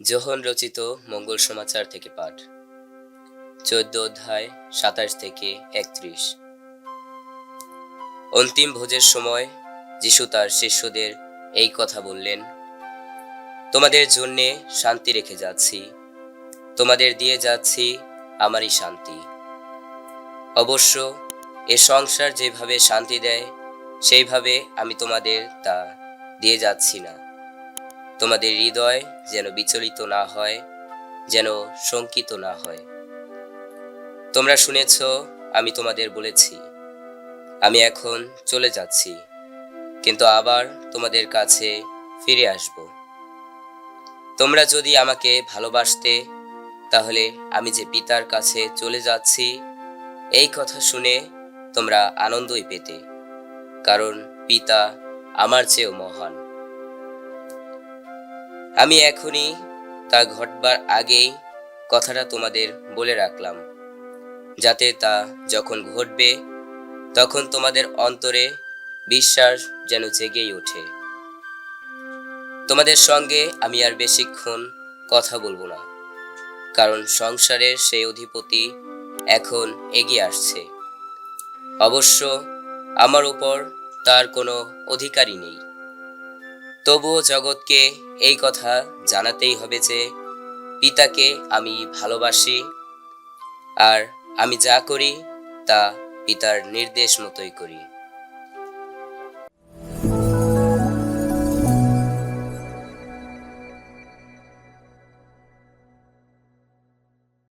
যোহন রচিত মঙ্গল সমাচার থেকে পাঠ। চোদ্দ অধ্যায়, সাতাশ থেকে একত্রিশ। অন্তিম ভোজের সময় যিশু তার শিষ্যদের এই কথা বললেন, তোমাদের জন্যে শান্তি রেখে যাচ্ছি। তোমাদের দিয়ে যাচ্ছি আমারই শান্তি। অবশ্য এ সংসার যেভাবে শান্তি দেয়, সেইভাবে আমি তোমাদের তা দিয়ে যাচ্ছি না। তোমাদের হৃদয় যেন বিচলিত না হয়, যেন শঙ্কিত না হয়। তোমরা শুনেছ, আমি তোমাদের বলেছি, আমি এখন চলে যাচ্ছি, কিন্তু আবার তোমাদের কাছে ফিরে আসব। তোমরা যদি আমাকে ভালোবাসতে, তাহলে আমি যে পিতার কাছে চলে যাচ্ছি, এই কথা শুনে তোমরা আনন্দই পেতে, কারণ পিতা আমার চেয়েও মহান। আমি এখনই তা ঘটবার আগেই কথাটা তোমাদের বলে রাখলাম। যাতে তা যখন ঘটবে, তখন তোমাদের অন্তরে বিশ্বাস যেন জেগেই ওঠে। তোমাদের সঙ্গে আমি আর বেশিক্ষণ কথা বলব না, কারণ সংসারের সেই অধিপতি এখন এগিয়ে আসছে। অবশ্য আমার উপর তার কোনো অধিকারই নেই। তবুও জগৎকে এই কথা জানাতেই হবে যে, পিতাকে আমি ভালোবাসি আর আমি যা করি তা পিতার নির্দেশ মতোই করি।